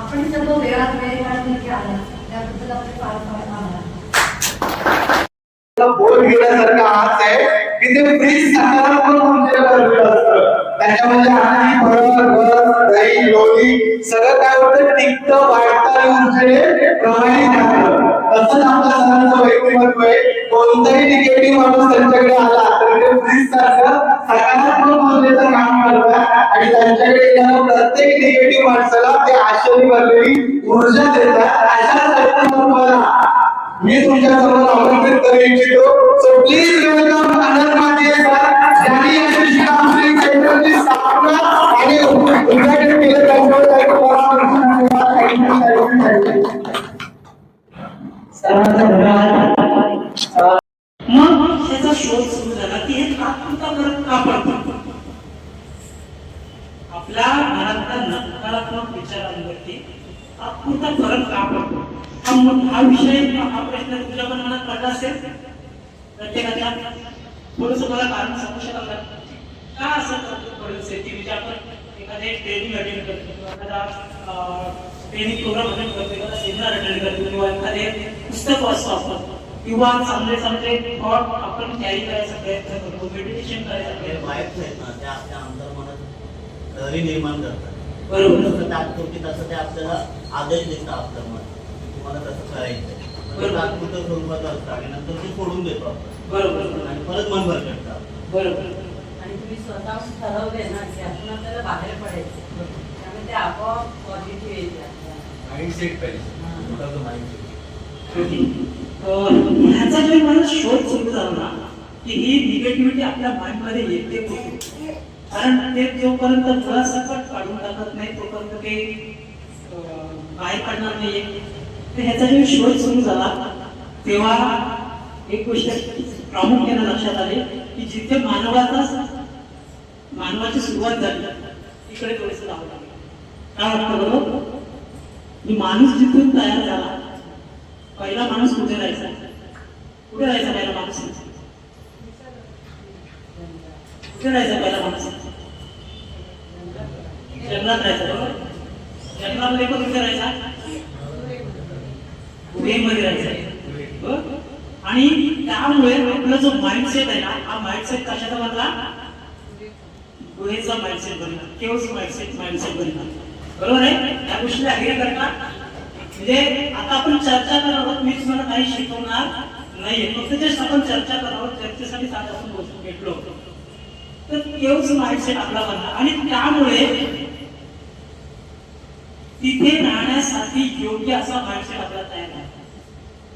आपण सर्व वेळात वेळ काढून इथे आला. त्याबद्दल आपले फार फार आभार. बोल घेण्यासारखा हाच आहे की ते फ्रीज सकारात्मक ऊर्जेला भरलेलं असतं. त्याच्यामध्ये आधी दही लोणी सगळं काय होतं टिकत वाढतं ऊर्जेने प्रवाहित राहतं तसंच आपल्या सरांचं व्यक्तिमत्व आहे. कोणताही निगेटिव्ह माणूस त्यांच्याकडे आला तर ते फ्रीज सारखं सकारात्मक ऊर्जेचं काम करतात आणि त्यांच्याकडे येणाऱ्या प्रत्येक निगेटिव्ह माणसाला ते आश्चर्य भरलेली ऊर्जा देतात. अशा व्यक्तिमत्वाला मी तुमच्यासमोर आमंत्रित करू इच्छितो. सो प्लीज वेलकम अनंत माते सर ज्यांनी या दिवशी काउन्सिलिंग सेंटरची स्थापना आणि उद्घाटन केलं त्यांच्यावर त्यांचं परामर्श मग त्याचा शोध सुरू झाला की हे तात्पुरता फरक का पडतो आपल्या मनातल्या नकारात्मक विचारांवरती तात्पुरता फरक का पडतो हा मो- हा विषय हा प्रश्न तुझ्या पण मनात पडला असेल प्रत्येकाच्या. थोडस मला कारण सांगू शकाल का? असं म्हणजे आपण एखादे ट्रेनिंग अटेंड करतो किंवा एखादा ट्रेनिंग प्रोग्राम अटेंड करतो एखादा सेमिनार अटेंड करतो किंवा एखादे पुस्तक वाचतो आपण किंवा चांगले चांगले थॉट आपण कॅरी करायचा प्रयत्न करतो मेडिटेशन करायचा प्रयत्न वाईट आहेत ना ते आपल्या अंतर्मनात निर्माण करतात. बरोबर. तात्पुरती तसं ते आपल्याला आदेश देतं आपलं मन तुम्हाला तसं करायचं बरोबर. तात्पुरतं स्वरूपाचं असतं आणि नंतर ते सोडून देतो आपण. बरोबर आणि परत मन भर करतात बरोबर. आणि तुम्ही स्वतःहून ठरवले ना की आपल्याला बाहेर पडायचं. त्यामुळे ते आपोआप पॉझिटिव्ह येते आपल्याला. माइंडसेट पाहिजे. स्वतःचं माइंडसेट अं, ह्याचा जो मला शोध सुरू झाला ना की ही निगेटिव्हिटी आपल्या माइंडमध्ये येते कुठे कारण ते जोपर्यंत मुळासकट काढून टाकत नाही तोपर्यंत ते अं, बाहेर काढणार नाहीये. तर ह्याचा जो शोध सुरू झाला तेव्हा एक गोष्ट प्रामुख्याने लक्षात आली की जिथे मानवाचा मानवाची सुरुवात झाली तिकडे थोडस जावं काय वाटतं बरोबर मी माणूस जिथून तयार झाला पहिला माणूस कुठे राहायचा? कुठे राहायचा पहिला माणूस? कुठे राहायचा पहिला माणूस? जंगलात राहायचा बरोबर? जंगलामध्ये पण कुठे राहायचा? गुहेमध्ये राहायचा आणि त्यामुळे आपला जो माइंडसेट आहे ना हा माइंडसेट कशाचा बनला गुहेचा माइंडसेट बनला केवळ माइंडसेट माइंडसेट बनला बरोबर आहे? त्या गोष्टीला अग्री करता? म्हणजे आता आपण चर्चा करत आहोत मी तुम्हाला काही शिकवणार नाहीये. फक्त जस्ट आपण चर्चा करणार आहोत चर्चेसाठी आज आपण बसून भेटलो. तर केवच माइंडसेट आपला बनला आणि त्यामुळे तिथे राहण्यासाठी योग्य असा माइंडसेट आपला तयार आहे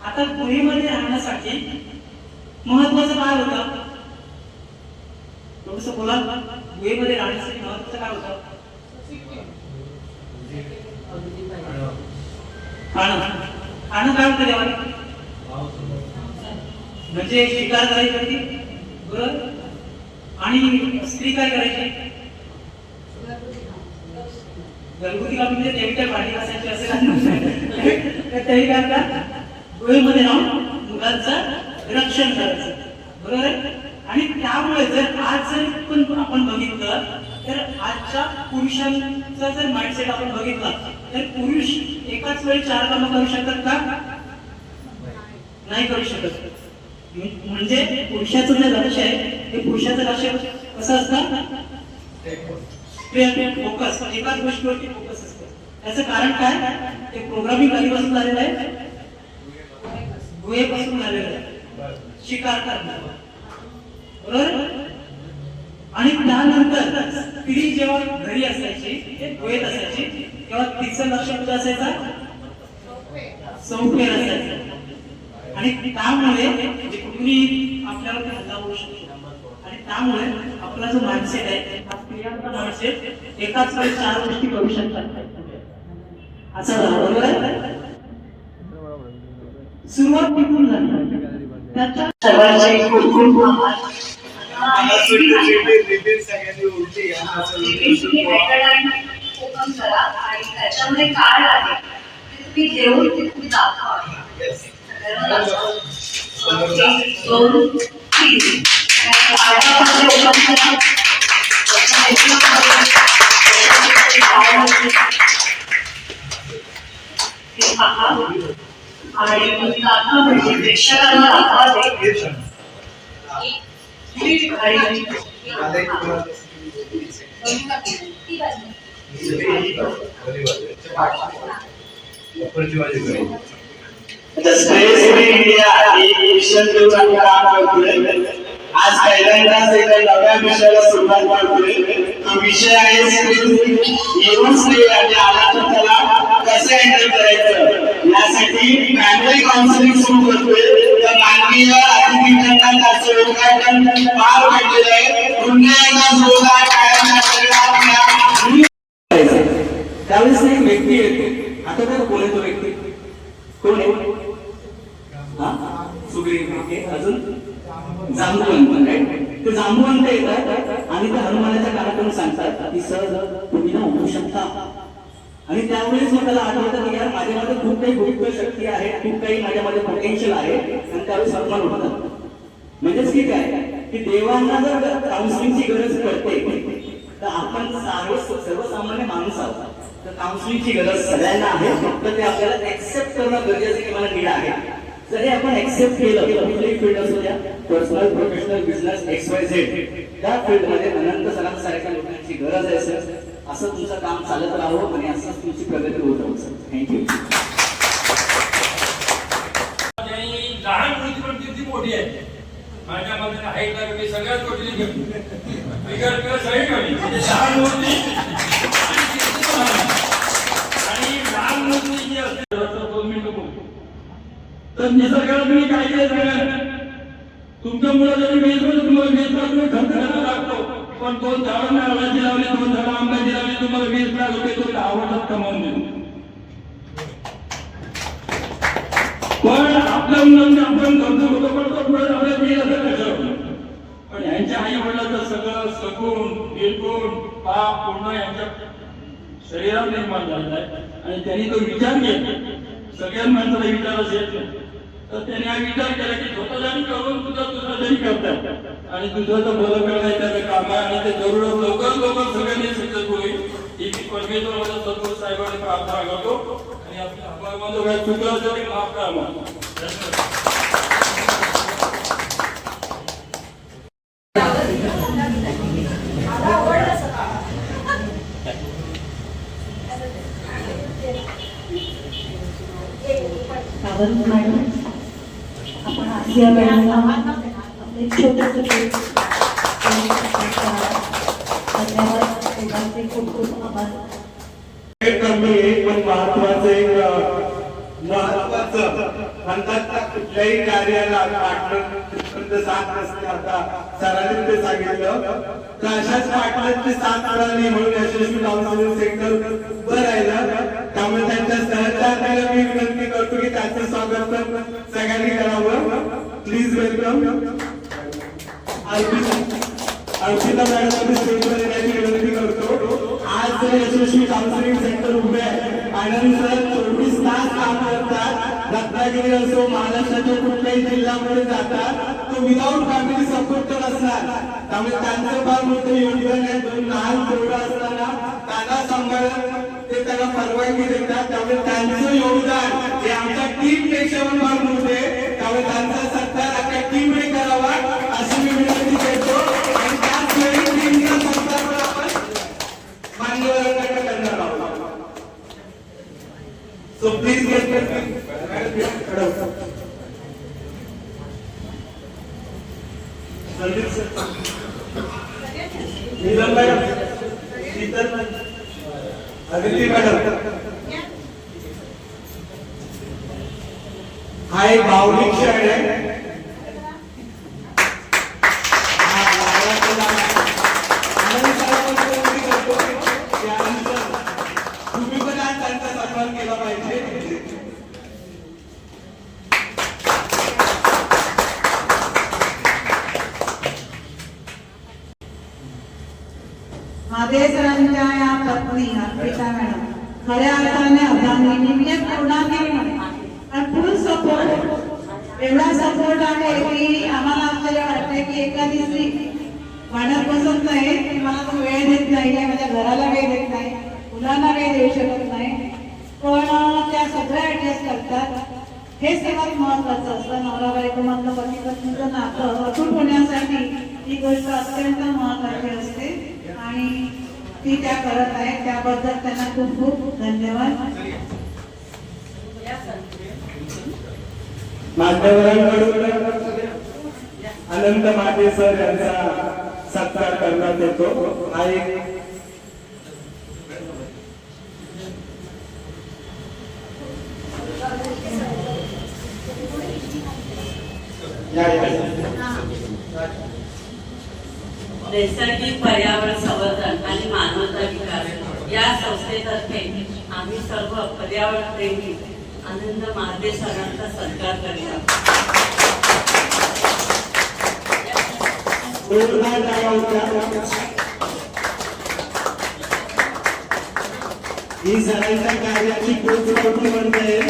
आता गुहेमध्ये राहण्यासाठी महत्वाचं काय होतं? थोडस बोला गुहेमध्ये राहण्यासाठी महत्वाचं काय होतं? अगदी खाणं खाणं काय होतं देवा म्हणजे शिकार करायची होती बरोबर आणि स्त्री काय करायची? घरगुती काम म्हणजे देवीच्या भांडी असायची असेल. तरी काय करतात गोळीमध्ये राहून मुलांचं रक्षण करायचं. बरोबर आहे? आणि त्यामुळे जर आज जर पण आपण बघितलं तर आजच्या पुरुषांचा जर माइंडसेट आपण बघितला तर पुरुष एकाच वेळी चार कामं करू शकतात का? नाही करू शकत. म्हणजे पुरुषाचं जे लक्ष आहे ते पुरुषाचं लक्ष कसं असतं? फोकस एकाच गोष्टीवरती फोकस असतं. त्याचं कारण काय? ते प्रोग्रामिंग आधीपासून झालेलं आहे. गुहेपासून झालेलं आहे. शिकार करणं बरोबर? आणि त्यानंतर स्त्री जेव्हा घरी असायची गुहेत असायची तेव्हा तिचं लक्ष कुठं असायचं? संख्येत असायचं. आणि त्यामुळे म्हणजे कुठूनही आपल्याला हल्ला होऊ शकतो. आणि त्यामुळे आपला जो माइंडसेट आहे हा स्त्रियांचा माइंडसेट एकाच वेळी चार गोष्टी करू शकतात. असं बरोबर? आहे सुरुवात तिथून झाली. त्याच्या सर्वांचे खूप खूप आभार. ओपन करा आणि त्याच्यामध्ये काय आहे ते तुम्ही घेऊन ते तुम्ही दाखवा. दोन, तीन. आणि पाठामध्ये काय आणि दाखवा म्हणजे प्रेक्षकांना दाखवा ते The Space Free India आज पहिल्यांदाच एका नव्या विषयाला सुरुवात करतोय. तो विषय आहे स्पेस येऊच नाही आणि आला तर त्याला कसं हँडल करायचं? यासाठी फॅमिली काउन्सिलिंग सुरू करतोय. तर माननीय अतिथींना त्याचं उद्घाटन पार पडलेलं आहे. पुन्हा एकदा जोरदार त्यावेळेस एक व्यक्ती येते. आता तर कोण तो व्यक्ती? कोण आहे? हनुमंत येतात आणि त्या हनुमानाचा कार्यक्रम सांगतात. की सर तुम्ही ना उठू शकता. आणि त्यावेळेस मग त्याला आठवतं की यार माझ्यामध्ये खूप काही गुप्त शक्ती आहे खूप काही माझ्यामध्ये पोटेन्शियल आहे आणि त्यावेळेस हनुमान होतात म्हणजेच की काय? की देवांना जर काउन्सिलिंगची गरज पडते तर आपण सर्वसामान्य माणूस आहोत. तर काउन्सिलिंगची गरज सगळ्यांना आहे फक्त ते आपल्याला ऍक्सेप्ट करणं गरजेचं की मला नीड आहे. जर हे आपण एक्सेप्ट केलं. कुठलीही फील्ड असू द्या personal professional business X Y Z त्या फील्डमध्ये अनंत सरांसारख्या लोकांची गरज आहे सर असं तुमचं काम चालत राहावं आणि असंच तुमची प्रगती होत राहू सर थँक्यू लहान मुलगी पण किती मोठी आहे. माझ्या मते हाईट मी सगळ्यात मोठी बिगर बिगर सगळी कमी लहान मुलगी आणि लहान मुलगी जी असते तर दोन मिनिटं बोलतो तर निसर्गाला तुम्ही काय काय सगळं? तुमच्या मुलाच्या वीज तुम्हाला वीज तुम्ही खर्च करायला लागतो. पण दोन झाडं नारळाची लावली दोन झाडं आंब्याची लावली तुम्हाला वीस लाख रुपये तुम्ही आवडतात कमावून देतो. पण आपल्या मुलांनी आपण खर्च होतो पण तो पुढे आपल्या वीज असं कशावर पण यांच्या आई वडिलांचं सगळं सगुण निर्गुण पाप पूर्ण यांच्या शरीरात निर्माण झालेला आहे. आणि त्यांनी तो विचार केला. सगळ्या माणसाला विचारच येत नाही तर त्याने हा विचार केला की स्वतः करून तुझा करतात. आणि तुझं तर बरं करण्याच्या काम आहे आणि ते जरूर लवकर लवकर सगळ्यांनी सक्सेसफुल होईल ही मी परमेश्वर माझ्या सद्गुरू साहेबांनी प्रार्थना करतो. आणि आपल्या अभावामध्ये काय चुकलं तरी माफ करा मला धन्यवाद. आसिया मॅडमला छोटे छोटे धन्यवाद. दोघांचे खूप खूप आभार. करणं एक पण महत्वाचं एक अं, महत्वाचं. म्हणतात ना कुठल्याही कार्याला पार्टनर साथ नसते. आता सरांनी ते सांगितलं. तर अशाच पार्टनरची साथ मिळाली म्हणून यशस्वी काउन्सिलिंग सेंटर उभं राहिलं. त्यामुळे त्यांच्या सहकार्याला मी विनंती करतो की त्यांचं स्वागत तर सगळ्यांनी करावं. प्लीज वेलकम अर्पिता मॅडम स्टेजवर येण्याची विनंती करतो. आज जर यशस्वी काउन्सिलिंग सेंटर उभे आहे आणि सर चोवीस तास काम करतात. रत्नागिरी असो महाराष्ट्राच्या कुठल्याही जिल्ह्यामध्ये जातात. तो विदाऊट फॅमिली सपोर्ट तर असणार. त्यामुळे त्यांचं फार मोठं योगदान आहे. दोन लहान पोरं असताना त्यांना सांभाळत ते त्यांना परवानगी देतात. त्यामुळे त्यांचं योगदान हे आमच्या टीमपेक्षा पण फार मोठे त्यामुळे त्यांचं हा एक भावनिक क्षण आहे हा, लाडाचा लाडा. आनंद साहेबांची विनंती करतो, त्यानंतर तुम्ही पण आज त्यांचा सन्मान केला पाहिजे महादेवरांच्या या पत्नी अर्पिता मॅडम खऱ्या अर्थाने अर्धांगिनी म्हणजे पूर्णांगिनी फुल सपोर्ट एवढा सपोर्ट आहे की आम्हाला आपल्याला वाटते की एका दिवशी वाढत बसत नाही की मला तो वेळ देत नाही माझ्या घराला वेळ देत नाही मुलांना वेळ देऊ शकत नाही. पण त्या सगळ्या ऍडजस्ट हे सर्वात महत्वाचं असतं. नवरा बायको मधलं पती पत्नीचं नातं अतूट होण्यासाठी ही गोष्ट अत्यंत महत्वाची असते. आणि ती त्या करत आहे. त्याबद्दल त्यांना खूप खूप धन्यवाद. मान्यवरांकडून अनंत माटे सर यांचा सत्कार करण्यात येतो. हा एक या या. नैसर्गिक पर्यावरण संवर्धन. विकास या संस्थेतर्फे आम्ही सर्व पर्यावरण प्रेमी आनंद महादेव सरांचा सत्कार करूया ही सरांच्या कार्याची जोरदार